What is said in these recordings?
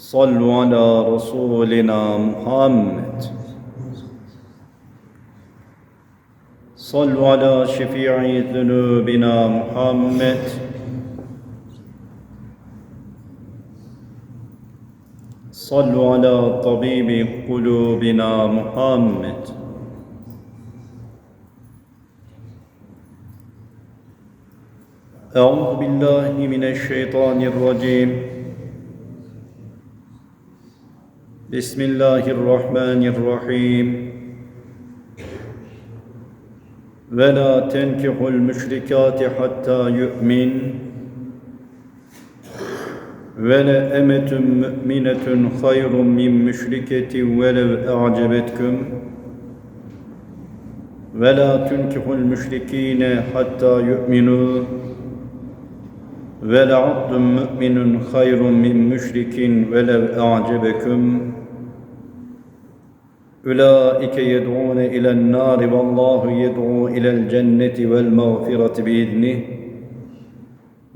صلوا على رسولنا محمد. صلوا على شفيع ذنوبنا محمد. صلوا على طبيب قلوبنا محمد. أعوذ بالله من الشيطان الرجيم. بسم الله الرحمن الرحيم ولا تنكحوا المشركات حتى يؤمن ولا أمة مؤمنة خير من مشركة ولو أعجبتكم ولا تنكحوا المشركين حتى يؤمنوا ولعبد مؤمن خير من مشرك ولو أعجبكم أولئك يدعون إلى النار والله يدعو إلى الجنة والمغفرة بإذنه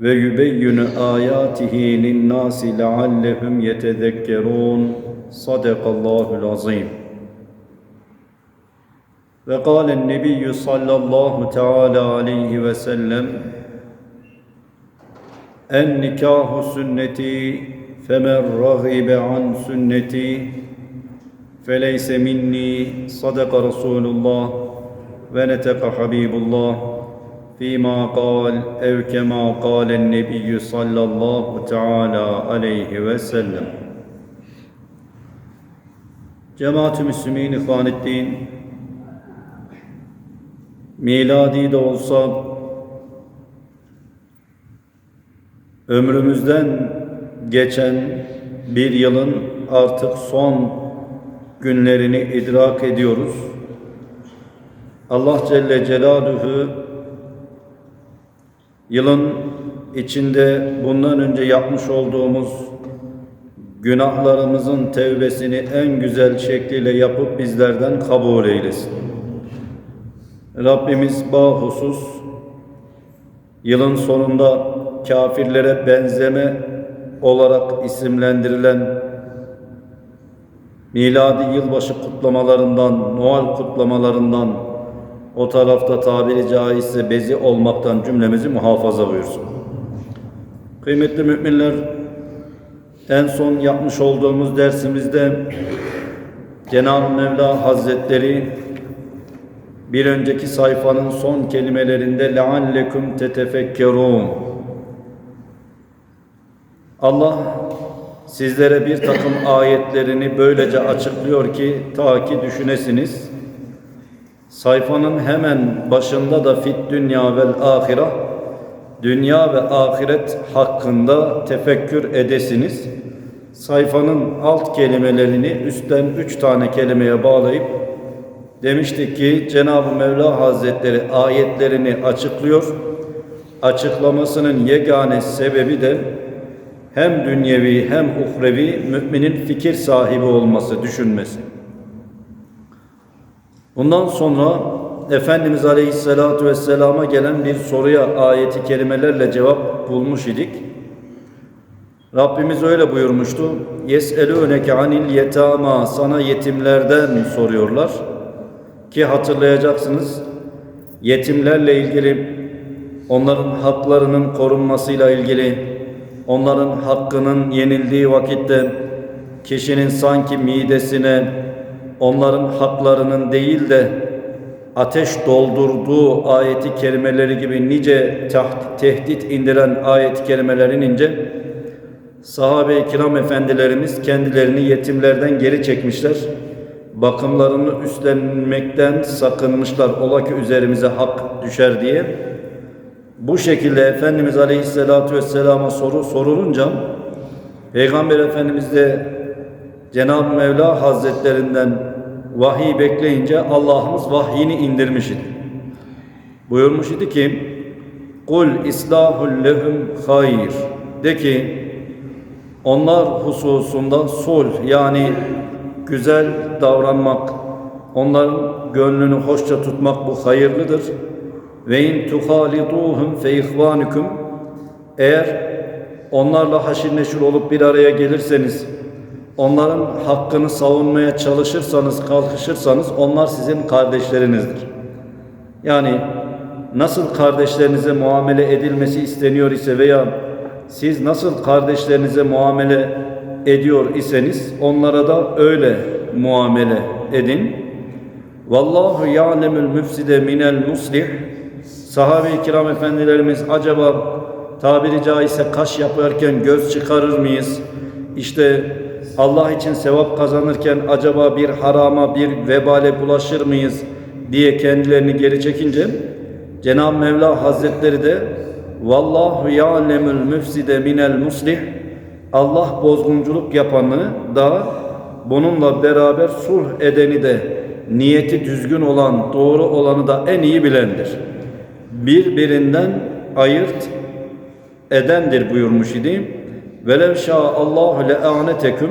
ويبين آياته للناس لعلهم يتذكرون. صدق الله العظيم. وقال النبي صلى الله تعالى عليه وسلم النكاح سنتي فمن رغب عن سنتي فليس مني صدق رسول الله ونتق حبيب الله فيما قال أو كما قال النبي صلى الله تعالى عليه وسلم Cemaat-ü Müslümin, İhvaneddin, miladi de olsa ömrümüzden geçen bir yılın artık son günlerini idrak ediyoruz. Allah Celle Celaluhu yılın içinde bundan önce yapmış olduğumuz günahlarımızın tevbesini en güzel şekliyle yapıp bizlerden kabul eylesin. Rabbimiz bahusus yılın sonunda kafirlere benzeme olarak isimlendirilen miladi yılbaşı kutlamalarından, Noel kutlamalarından o tarafta tabiri caizse bezi olmaktan cümlemizi muhafaza buyursun. Kıymetli müminler, en son yapmış olduğumuz dersimizde Cenab-ı Mevla Hazretleri bir önceki sayfanın son kelimelerinde leallekum tetefekkerun Allah sizlere bir takım ayetlerini böylece açıklıyor ki ta ki düşünesiniz. Sayfanın hemen başında da fit dünya vel ahira dünya ve ahiret hakkında tefekkür edesiniz. Sayfanın alt kelimelerini üstten üç tane kelimeye bağlayıp demiştik ki Cenab-ı Mevla Hazretleri ayetlerini açıklıyor. Açıklamasının yegane sebebi de hem dünyevi hem uhrevi müminin fikir sahibi olması, düşünmesi. Bundan sonra Efendimiz Aleyhisselatü Vesselam'a gelen bir soruya ayeti kelimelerle cevap bulmuş idik. Rabbimiz öyle buyurmuştu. Yes'elûneke anil yetama sana yetimlerden soruyorlar. Ki hatırlayacaksınız yetimlerle ilgili onların haklarının korunmasıyla ilgili onların hakkının yenildiği vakitte kişinin sanki midesine onların haklarının değil de ateş doldurduğu ayeti kelimeleri gibi nice tehdit indiren ayeti kelimelerin ince sahabe-i kiram efendilerimiz kendilerini yetimlerden geri çekmişler. Bakımlarını üstlenmekten sakınmışlar. Ola ki üzerimize hak düşer diye. Bu şekilde Efendimiz Aleyhisselatü Vesselam'a soru sorulunca Peygamber Efendimiz de Cenab-ı Mevla Hazretlerinden vahiy bekleyince Allah'ımız vahyini indirmiş idi. Buyurmuş idi ki Kul islahul lehum hayır. De ki onlar hususunda sulh yani güzel davranmak, onların gönlünü hoşça tutmak bu hayırlıdır. Ve in tuhaliduhum fe ihvanukum eğer onlarla haşir neşir olup bir araya gelirseniz, onların hakkını savunmaya çalışırsanız, kalkışırsanız onlar sizin kardeşlerinizdir. Yani nasıl kardeşlerinize muamele edilmesi isteniyor ise veya siz nasıl kardeşlerinize muamele ediyor iseniz onlara da öyle muamele edin. Vallahu ya'lemul müfside minel muslih. Sahabe-i kiram efendilerimiz acaba tabiri caizse kaş yaparken göz çıkarır mıyız? İşte Allah için sevap kazanırken acaba bir harama, bir vebale bulaşır mıyız diye kendilerini geri çekince Cenab-ı Mevla Hazretleri de Vallahu ya'lemul müfside minel muslih Allah bozgunculuk yapanı da bununla beraber sulh edeni de niyeti düzgün olan, doğru olanı da en iyi bilendir. Birbirinden ayırt edendir buyurmuş idi. Velev şâ Allahu le'aneteküm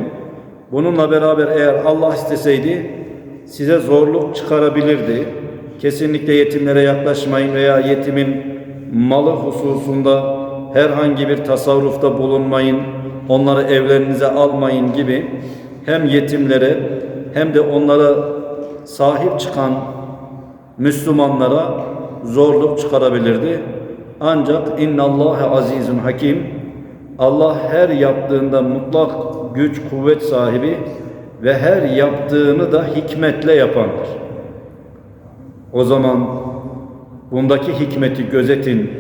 Bununla beraber eğer Allah isteseydi size zorluk çıkarabilirdi. Kesinlikle yetimlere yaklaşmayın veya yetimin malı hususunda herhangi bir tasarrufta bulunmayın. Onları evlerinize almayın gibi hem yetimlere hem de onlara sahip çıkan Müslümanlara zorluk çıkarabilirdi. Ancak innallâhe azizun hakim Allah her yaptığında mutlak güç, kuvvet sahibi ve her yaptığını da hikmetle yapandır. O zaman bundaki hikmeti gözetin,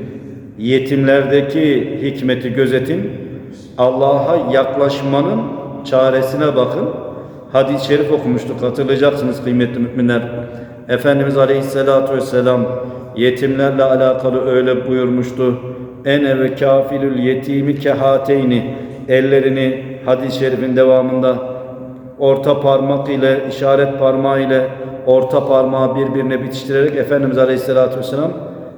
yetimlerdeki hikmeti gözetin, Allah'a yaklaşmanın çaresine bakın. Hadis-i şerif okumuştuk hatırlayacaksınız kıymetli müminler. Efendimiz Aleyhisselatü Vesselam yetimlerle alakalı öyle buyurmuştu. Ene ve kafilül yetimi kehateyni ellerini hadis-i şerifin devamında orta parmak ile işaret parmağı ile orta parmağı birbirine bitiştirerek Efendimiz Aleyhisselatü Vesselam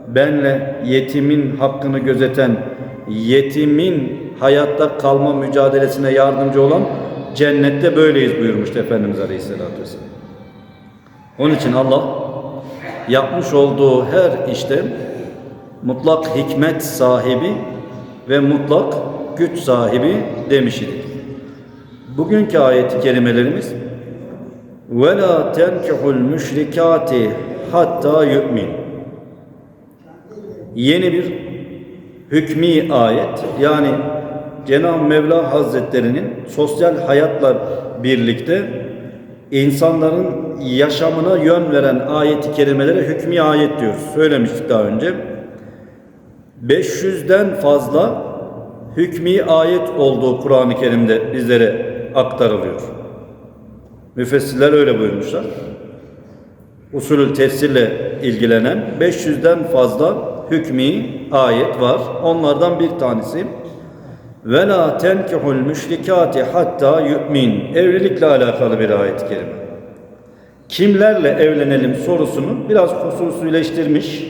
benle yetimin hakkını gözeten yetimin hayatta kalma mücadelesine yardımcı olan cennette böyleyiz buyurmuştu Efendimiz Aleyhisselatü Vesselam. Onun için Allah yapmış olduğu her işlem mutlak hikmet sahibi ve mutlak güç sahibi demiş idik. Bugünkü ayeti kerimelerimiz ve la tenkihul müşrikati hatta yu'min. Yeni bir hükmi ayet yani Cenab-ı Mevla Hazretleri'nin sosyal hayatla birlikte insanların yaşamına yön veren ayeti kerimelere hükmi ayet diyoruz. Söylemiştik daha önce. 500'den fazla hükmi ayet olduğu Kur'an-ı Kerim'de bizlere aktarılıyor. Müfessirler öyle buyurmuşlar. Usulül tefsirle ilgilenen 500'den fazla hükmi ayet var. Onlardan bir tanesi ve la tenkihul müşrikati hatta yu'min. Evlilikle alakalı bir ayet-i kerime. Kimlerle evlenelim sorusunu biraz hususileştirmiş.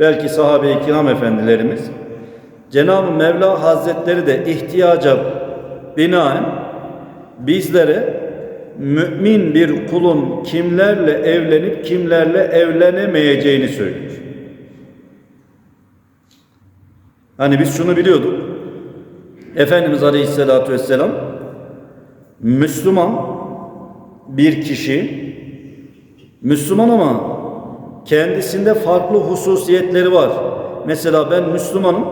Belki sahabe-i kiram efendilerimiz. Cenab-ı Mevla Hazretleri de ihtiyaca binaen bizlere mümin bir kulun kimlerle evlenip kimlerle evlenemeyeceğini söylüyor. Hani biz şunu biliyorduk. Efendimiz Aleyhisselatü Vesselam Müslüman bir kişi Müslüman ama kendisinde farklı hususiyetleri var. Mesela ben Müslümanım.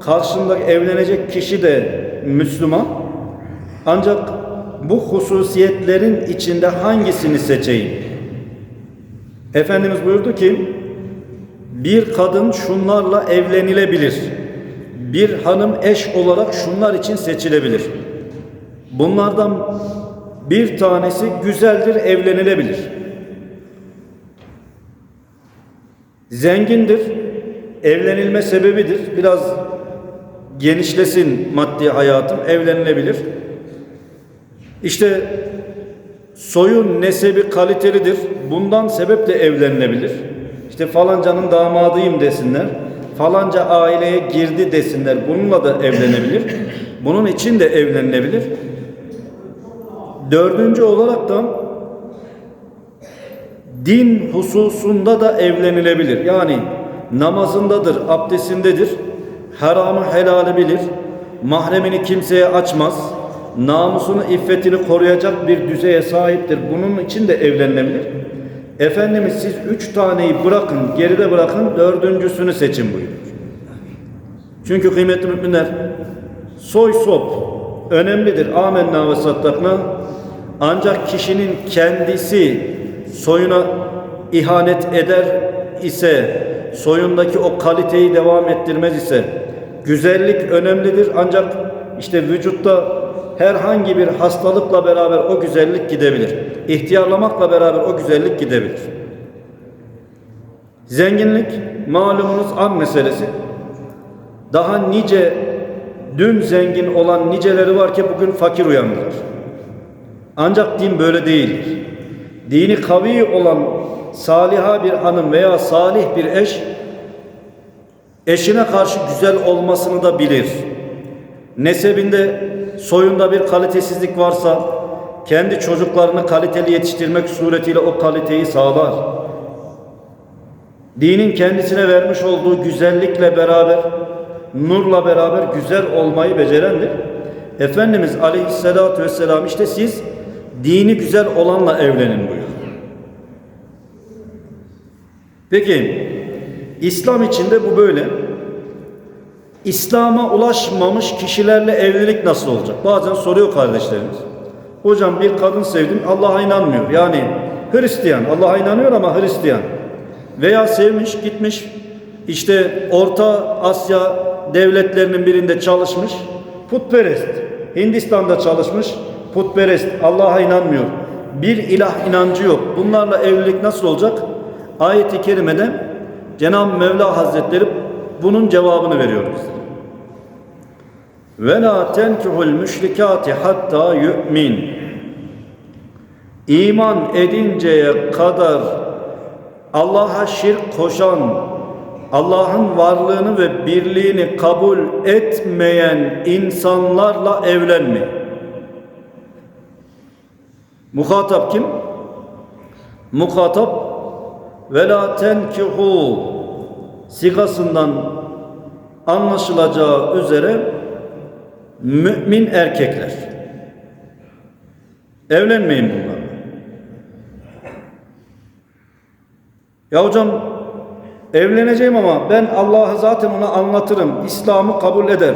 Karşımda evlenecek kişi de Müslüman. Ancak bu hususiyetlerin içinde hangisini seçeyim? Efendimiz buyurdu ki bir kadın şunlarla evlenilebilir. Bir hanım eş olarak şunlar için seçilebilir. Bunlardan bir tanesi güzeldir, evlenilebilir. Zengindir, evlenilme sebebidir. Biraz genişlesin maddi hayatım, evlenilebilir. İşte soyun nesebi kalitelidir. Bundan sebeple evlenilebilir. İşte falancanın damadıyım desinler. Falanca aileye girdi desinler. Bununla da evlenebilir. Bunun için de evlenilebilir. Dördüncü olarak da din hususunda da evlenilebilir. Yani namazındadır, abdestindedir, haramı helali bilir, mahremini kimseye açmaz, namusunu, iffetini koruyacak bir düzeye sahiptir. Bunun için de evlenilebilir. Efendimiz siz üç taneyi bırakın, geride bırakın, dördüncüsünü seçin buyuruyor. Çünkü kıymetli müminler, soy sop önemlidir. Amenna ve sattakna. Ancak kişinin kendisi soyuna ihanet eder ise, soyundaki o kaliteyi devam ettirmez ise, güzellik önemlidir ancak işte vücutta herhangi bir hastalıkla beraber o güzellik gidebilir. İhtiyarlamakla beraber o güzellik gidebilir. Zenginlik malumunuz an meselesi. Daha nice dün zengin olan niceleri var ki bugün fakir uyandırır. Ancak din böyle değildir. Dini kavi olan saliha bir hanım veya salih bir eş eşine karşı güzel olmasını da bilir. Nesebinde soyunda bir kalitesizlik varsa kendi çocuklarını kaliteli yetiştirmek suretiyle o kaliteyi sağlar. Dinin kendisine vermiş olduğu güzellikle beraber, nurla beraber güzel olmayı becerendir. Efendimiz aleyhissalatü vesselam işte siz dini güzel olanla evlenin buyuruyor. Peki İslam içinde bu böyle. İslam'a ulaşmamış kişilerle evlilik nasıl olacak? Bazen soruyor kardeşlerimiz. Hocam bir kadın sevdim Allah'a inanmıyor. Yani Hristiyan, Allah'a inanıyor ama Hristiyan. Veya sevmiş, gitmiş işte Orta Asya devletlerinin birinde çalışmış, putperest. Hindistan'da çalışmış, putperest, Allah'a inanmıyor. Bir ilah inancı yok. Bunlarla evlilik nasıl olacak? Ayet-i kerimede Cenab-ı Mevla Hazretleri bunun cevabını veriyor bize. Ve la tenkihul müşrikati hatta yu'min. İman edinceye kadar Allah'a şirk koşan, Allah'ın varlığını ve birliğini kabul etmeyen insanlarla evlenme. Muhatap kim? Muhatap ve la tenkihu sigasından anlaşılacağı üzere mümin erkekler. Evlenmeyin bunlarla. Ya hocam evleneceğim ama ben Allah'ı zaten ona anlatırım. İslam'ı kabul eder.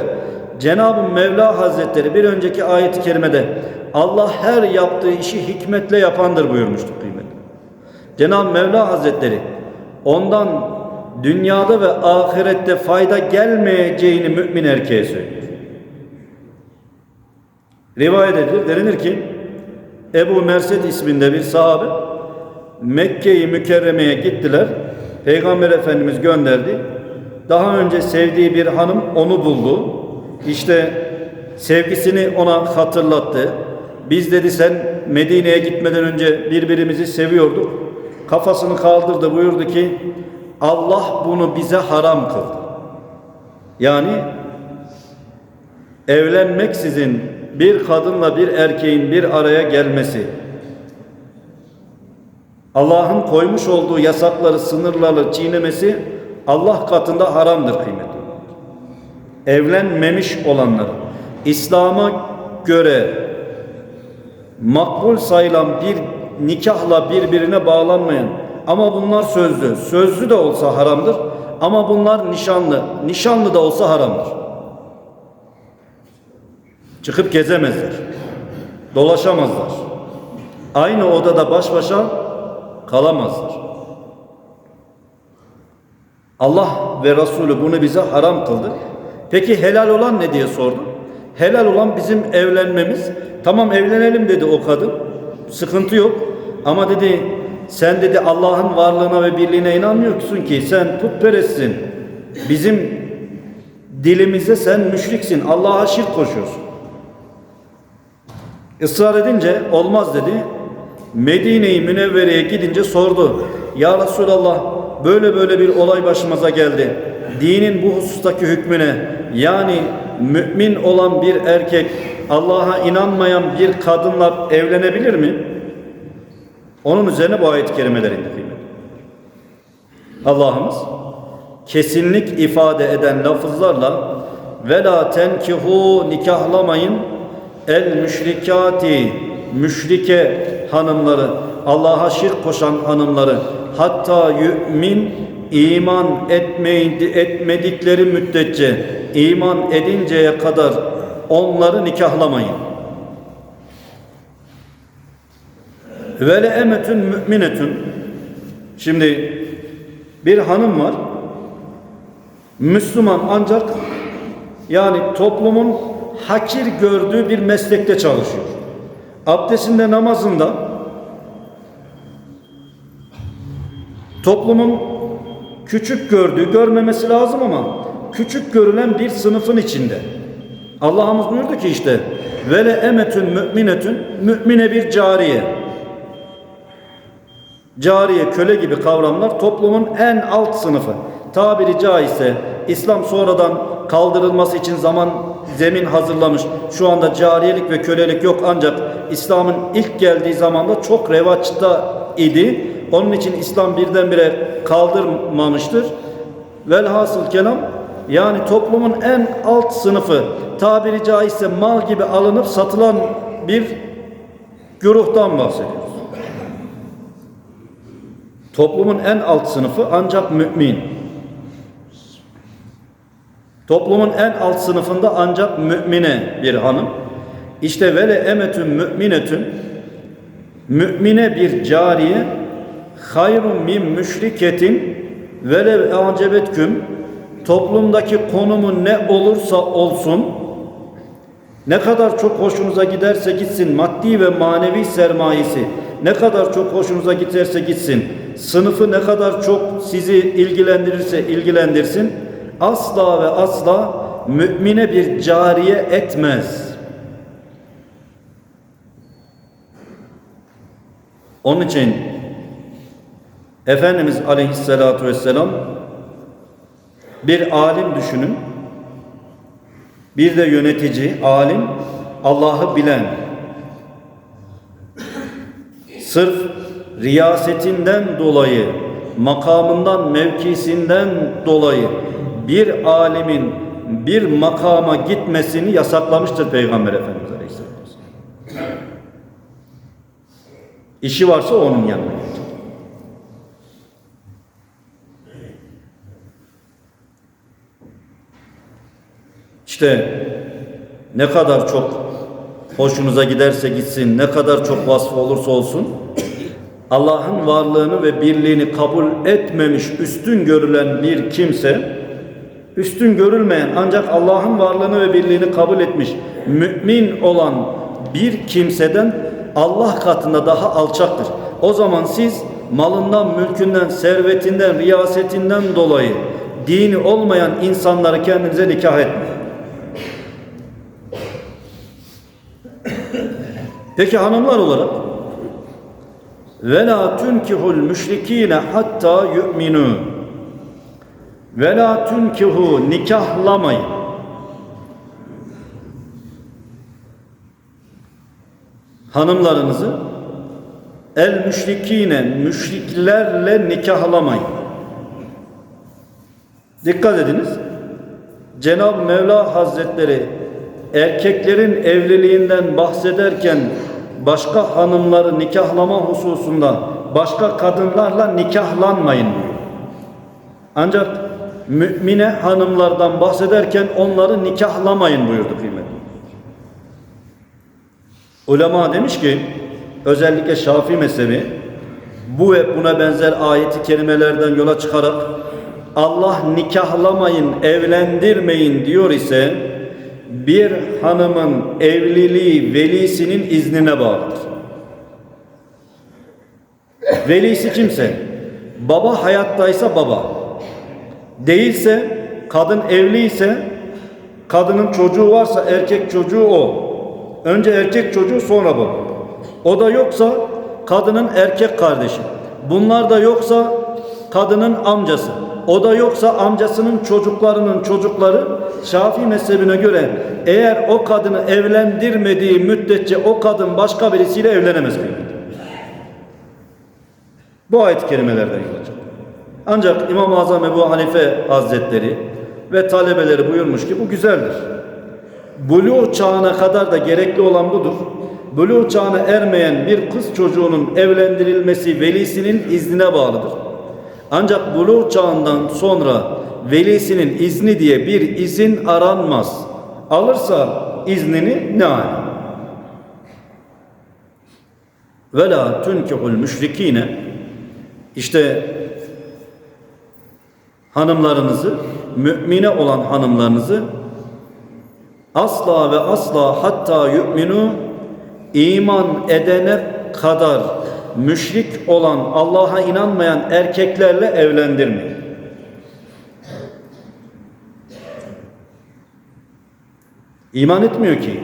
Cenab-ı Mevla Hazretleri bir önceki ayet-i kerimede Allah her yaptığı işi hikmetle yapandır buyurmuştuk kıymetli. Cenab-ı Mevla Hazretleri ondan dünyada ve ahirette fayda gelmeyeceğini mümin erkeğe söylüyor. Rivayet edilir, denilir ki Ebu Mersed isminde bir sahabe Mekke'yi Mükerreme'ye gittiler. Peygamber Efendimiz gönderdi. Daha önce sevdiği bir hanım onu buldu. İşte sevgisini ona hatırlattı. Biz dedi sen Medine'ye gitmeden önce birbirimizi seviyorduk. Kafasını kaldırdı buyurdu ki Allah bunu bize haram kıldı. Yani evlenmeksizin bir kadınla bir erkeğin bir araya gelmesi, Allah'ın koymuş olduğu yasakları, sınırları çiğnemesi Allah katında haramdır kıymetli. Evlenmemiş olanlar, İslam'a göre makbul sayılan bir nikahla birbirine bağlanmayan ama bunlar sözlü. Sözlü de olsa haramdır ama bunlar nişanlı. Nişanlı da olsa haramdır. Çıkıp gezemezler. Dolaşamazlar. Aynı odada baş başa kalamazlar. Allah ve Resulü bunu bize haram kıldı. Peki helal olan ne diye sordu. Helal olan bizim evlenmemiz. Tamam evlenelim dedi o kadın. Sıkıntı yok. Ama dedi sen dedi Allah'ın varlığına ve birliğine inanmıyorsun ki sen putperestsin. Bizim dilimize sen müşriksin. Allah'a şirk koşuyorsun. Israr edince olmaz dedi. Medine-i Münevvere'ye gidince sordu. Ya Resulallah böyle böyle bir olay başımıza geldi. Dinin bu husustaki hükmüne yani mümin olan bir erkek Allah'a inanmayan bir kadınla evlenebilir mi? Onun üzerine bu ayet-i kerimeler. Allah'ımız kesinlik ifade eden lafızlarla ve la tenkihu nikahlamayın el müşrikati müşrike hanımları Allah'a şirk koşan hanımları hatta yümin iman etmeydi, etmedikleri müddetçe iman edinceye kadar onları nikahlamayın. Ve emetün müminetün Şimdi bir hanım var. Müslüman ancak yani toplumun hakir gördüğü bir meslekte çalışıyor. Abdestinde namazında toplumun küçük gördüğü, görmemesi lazım ama küçük görülen bir sınıfın içinde. Allah'ımız buyurdu ki işte vele emetün müminetün mümine bir cariye. Cariye, köle gibi kavramlar toplumun en alt sınıfı. Tabiri caizse İslam sonradan kaldırılması için zaman zemin hazırlamış. Şu anda cariyelik ve kölelik yok ancak İslam'ın ilk geldiği zamanda çok revaçta idi. Onun için İslam birdenbire kaldırmamıştır. Velhasıl kelam yani toplumun en alt sınıfı tabiri caizse mal gibi alınıp satılan bir güruhtan bahsediyoruz. Toplumun en alt sınıfı ancak mümin. Toplumun en alt sınıfında ancak mümine bir hanım. İşte vele emetün müminetün. Mümine bir cariye. Hayrun min müşriketin. Velev acebetküm toplumdaki konumu ne olursa olsun ne kadar çok hoşunuza giderse gitsin maddi ve manevi sermayesi ne kadar çok hoşunuza giderse gitsin sınıfı ne kadar çok sizi ilgilendirirse ilgilendirsin asla ve asla mümine bir cariye etmez. Onun için Efendimiz Aleyhisselatü Vesselam bir alim düşünün. Bir de yönetici, alim, Allah'ı bilen. Sırf riyasetinden dolayı, makamından, mevkisinden dolayı bir alimin bir makama gitmesini yasaklamıştır Peygamber Efendimiz Aleyhisselatü Vesselam. İşi varsa onun yanına gidecek. İşte ne kadar çok hoşunuza giderse gitsin, ne kadar çok vasfı olursa olsun, Allah'ın varlığını ve birliğini kabul etmemiş, üstün görülen bir kimse, üstün görülmeyen ancak Allah'ın varlığını ve birliğini kabul etmiş, mümin olan bir kimseden Allah katında daha alçaktır. O zaman siz malından, mülkünden, servetinden, riyasetinden dolayı dini olmayan insanları kendinize nikah etmeyin. Peki hanımlar olarak ve la tunkihul müşrikine hatta yu'minu ve la tunkihu nikahlamayın. Hanımlarınızı el müşrikine müşriklerle nikahlamayın. Dikkat ediniz. Cenab-ı Mevla Hazretleri erkeklerin evliliğinden bahsederken başka hanımları nikahlama hususunda başka kadınlarla nikahlanmayın diyor. Ancak mümine hanımlardan bahsederken onları nikahlamayın buyurdu kıymet. Ulema demiş ki özellikle Şafii mezhebi bu ve buna benzer ayeti kerimelerden yola çıkarak Allah nikahlamayın, evlendirmeyin diyor ise bir hanımın evliliği velisinin iznine bağlıdır. Velisi kimse, baba hayattaysa baba, değilse kadın evliyse kadının çocuğu varsa erkek çocuğu o. Önce erkek çocuğu sonra baba. O da yoksa kadının erkek kardeşi. Bunlar da yoksa kadının amcası. O da yoksa amcasının çocuklarının çocukları Şafii mezhebine göre eğer o kadını evlendirmediği müddetçe o kadın başka birisiyle evlenemez. Bu ayet-i kerimelerden olacak. Ancak İmam-ı Azam Ebu Hanife Hazretleri ve talebeleri buyurmuş ki bu güzeldir. Buluğ çağına kadar da gerekli olan budur. Buluğ çağına ermeyen bir kız çocuğunun evlendirilmesi velisinin iznine bağlıdır. Ancak buluğ çağından sonra velisinin izni diye bir izin aranmaz. Alırsa iznini ne ala? Ve la tunkihul müşrikine işte hanımlarınızı, mümine olan hanımlarınızı asla ve asla hatta yu'minu iman edene kadar müşrik olan Allah'a inanmayan erkeklerle evlendirmeyin. İman etmiyor ki.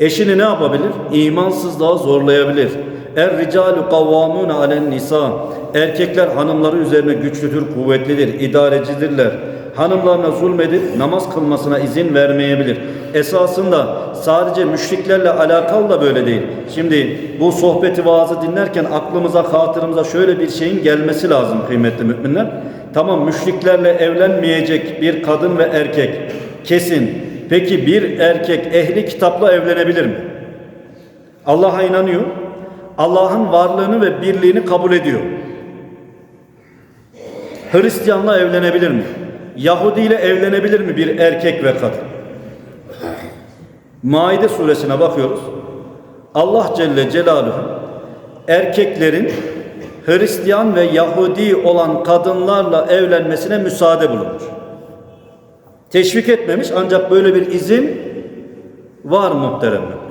Eşini ne yapabilir? İmansızlığa zorlayabilir. Er ricalu kavvamun alen nisa. Erkekler hanımları üzerine güçlüdür, kuvvetlidir, idarecidirler. Hanımlarına zulmedip namaz kılmasına izin vermeyebilir. Esasında sadece müşriklerle alakalı da böyle değil. Şimdi bu sohbeti vaazı dinlerken aklımıza, hatırımıza şöyle bir şeyin gelmesi lazım kıymetli müminler. Tamam müşriklerle evlenmeyecek bir kadın ve erkek kesin. Peki bir erkek ehli kitapla evlenebilir mi? Allah'a inanıyor. Allah'ın varlığını ve birliğini kabul ediyor. Hristiyanla evlenebilir mi? Yahudi ile evlenebilir mi bir erkek ve kadın? Maide suresine bakıyoruz. Allah Celle Celaluhu erkeklerin Hristiyan ve Yahudi olan kadınlarla evlenmesine müsaade bulunmuş. Teşvik etmemiş ancak böyle bir izin var muhteremler.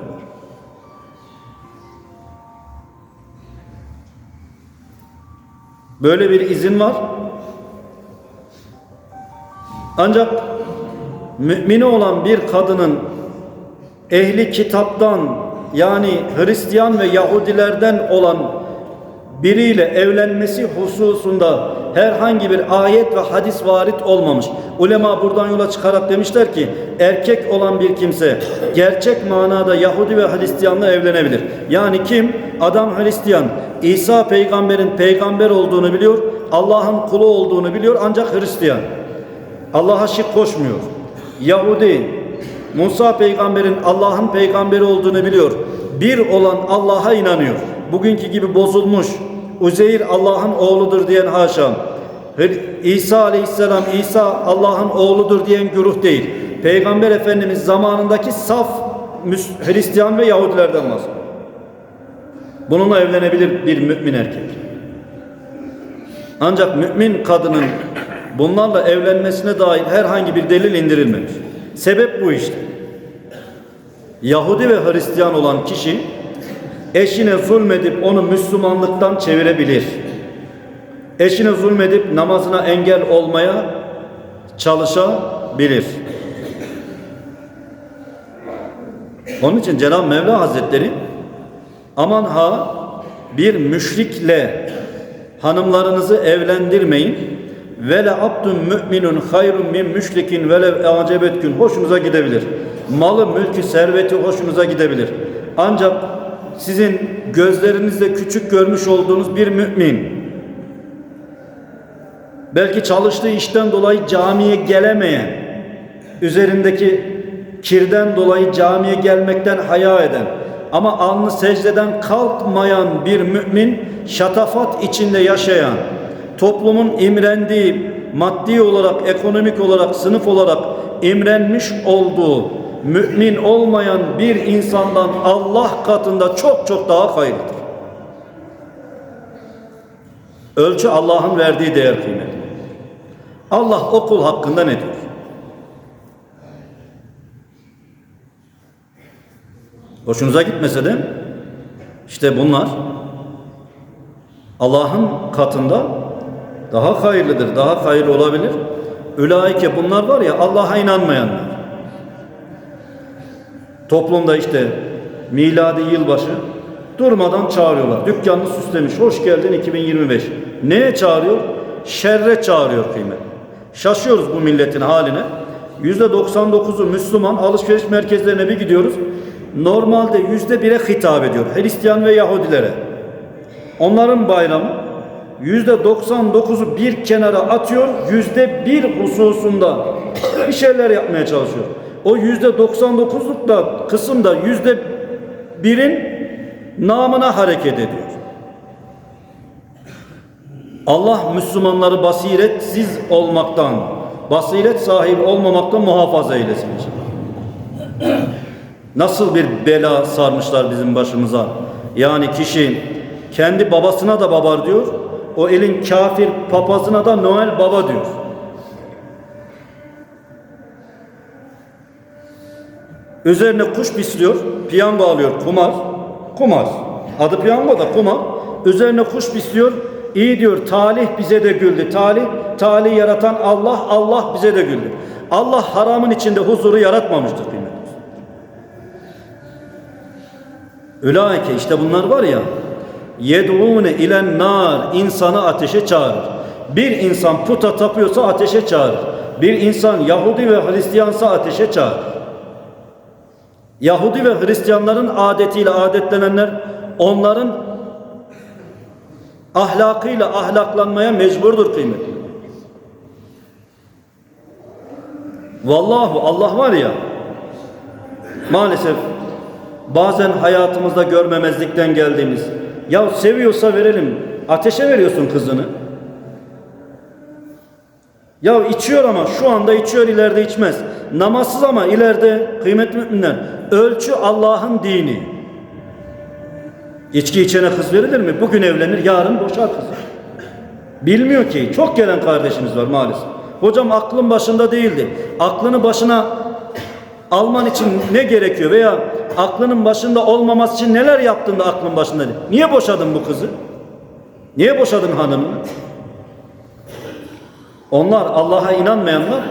Böyle bir izin var. Ancak mümini olan bir kadının ehli kitaptan yani Hristiyan ve Yahudilerden olan biriyle evlenmesi hususunda herhangi bir ayet ve hadis varit olmamış. Ulema buradan yola çıkarak demişler ki erkek olan bir kimse gerçek manada Yahudi ve Hristiyanla evlenebilir. Yani kim? Adam Hristiyan. İsa peygamberin peygamber olduğunu biliyor. Allah'ın kulu olduğunu biliyor ancak Hristiyan. Allah'a şirk koşmuyor. Yahudi, Musa peygamberin Allah'ın peygamberi olduğunu biliyor. Bir olan Allah'a inanıyor. Bugünkü gibi bozulmuş, Uzeyr Allah'ın oğludur diyen haşa. İsa aleyhisselam İsa Allah'ın oğludur diyen güruh değil. Peygamber Efendimiz zamanındaki saf Hristiyan ve Yahudilerden bahsediyor. Bununla evlenebilir bir mümin erkek. Ancak mümin kadının bunlarla evlenmesine dair herhangi bir delil indirilmemiş. Sebep bu işte. Yahudi ve Hristiyan olan kişi eşine zulmedip onu Müslümanlıktan çevirebilir. Eşine zulmedip namazına engel olmaya çalışabilir. Onun için Cenab-ı Mevla Hazretleri aman ha bir müşrikle hanımlarınızı evlendirmeyin. Ve le abdun müminun hayrun min müşrikin ve le acebetkin hoşunuza gidebilir. Malı, mülkü, serveti hoşunuza gidebilir. Ancak sizin gözlerinizde küçük görmüş olduğunuz bir mümin. Belki çalıştığı işten dolayı camiye gelemeyen üzerindeki kirden dolayı camiye gelmekten haya eden ama alnı secdeden kalkmayan bir mümin şatafat içinde yaşayan toplumun imrendiği maddi olarak, ekonomik olarak, sınıf olarak imrenmiş olduğu mümin olmayan bir insandan Allah katında çok çok daha hayırlıdır. Ölçü Allah'ın verdiği değer kıymeti. Allah o kul hakkında ne diyor? Hoşunuza gitmese de işte bunlar Allah'ın katında daha hayırlıdır, daha hayırlı olabilir. Ülaike bunlar var ya Allah'a inanmayanlar. Toplumda işte miladi yılbaşı durmadan çağırıyorlar. Dükkanını süslemiş. Hoş geldin 2025. Neye çağırıyor? Şerre çağırıyor kıymet. Şaşıyoruz bu milletin haline. %99'u Müslüman alışveriş merkezlerine bir gidiyoruz. Normalde yüzde bire hitap ediyor. Hristiyan ve Yahudilere. Onların bayramı yüzde 99'u bir kenara atıyor. Yüzde bir hususunda bir şeyler yapmaya çalışıyor. O yüzde 99'luk da kısımda yüzde birin namına hareket ediyor. Allah Müslümanları basiretsiz olmaktan, basiret sahibi olmamaktan muhafaza eylesin. Nasıl bir bela sarmışlar bizim başımıza. Yani kişi kendi babasına da babar diyor. O elin kafir papazına da Noel baba diyor. Üzerine kuş bisliyor, piyango alıyor, kumar. Kumar. Adı piyango da kumar. Üzerine kuş bisliyor. İyi diyor, talih bize de güldü. Talih, talih yaratan Allah, Allah bize de güldü. Allah haramın içinde huzuru yaratmamıştır kıymetli. Ülaike işte bunlar var ya yed'une ilen nar insanı ateşe çağırır. Bir insan puta tapıyorsa ateşe çağırır. Bir insan Yahudi ve Hristiyansa ateşe çağırır. Yahudi ve Hristiyanların adetiyle adetlenenler onların ahlakıyla ahlaklanmaya mecburdur kıymetli. Vallahu Allah var ya maalesef bazen hayatımızda görmemezlikten geldiğimiz ya seviyorsa verelim ateşe veriyorsun kızını ya içiyor ama şu anda içiyor ileride içmez namazsız ama ileride kıymetli müminler ölçü Allah'ın dini içki içene kız verilir mi bugün evlenir yarın boşar kızı bilmiyor ki çok gelen kardeşimiz var maalesef hocam aklın başında değildi aklını başına alman için ne gerekiyor veya aklının başında olmaması için neler yaptın da aklın başında. Niye boşadın bu kızı? Niye boşadın hanımını? Onlar Allah'a inanmayanlar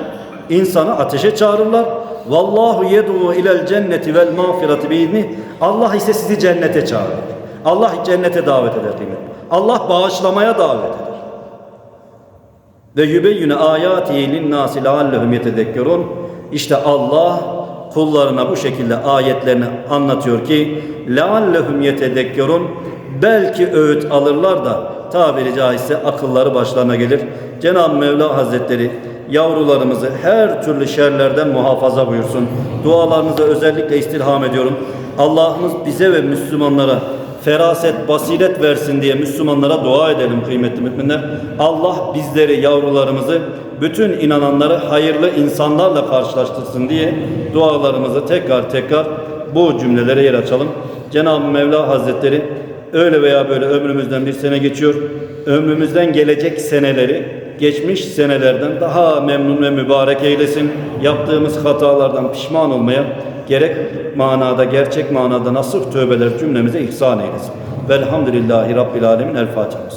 insanı ateşe çağırırlar. Vallahu yed'u ilel cenneti vel mağfireti biizni. Allah ise sizi cennete çağırır. Allah cennete davet eder kıymet. Allah bağışlamaya davet eder. Ve yübeyyüne ayatihi linnâsi leallehum yetedekkerun. İşte Allah kullarına bu şekilde ayetlerini anlatıyor ki leallehum yetedekkerun belki öğüt alırlar da tabiri caizse akılları başlarına gelir. Cenab-ı Mevla Hazretleri yavrularımızı her türlü şerlerden muhafaza buyursun. Dualarınızı özellikle istirham ediyorum. Allah'ımız bize ve Müslümanlara feraset, basiret versin diye Müslümanlara dua edelim kıymetli müminler. Allah bizleri, yavrularımızı, bütün inananları hayırlı insanlarla karşılaştırsın diye dualarımızı tekrar tekrar bu cümlelere yer açalım. Cenab-ı Mevla Hazretleri öyle veya böyle ömrümüzden bir sene geçiyor. Ömrümüzden gelecek seneleri geçmiş senelerden daha memnun ve mübarek eylesin. Yaptığımız hatalardan pişman olmaya gerek manada, gerçek manada nasıl tövbeler cümlemize ihsan eylesin. Velhamdülillahi Rabbil Alemin. El Fatiha.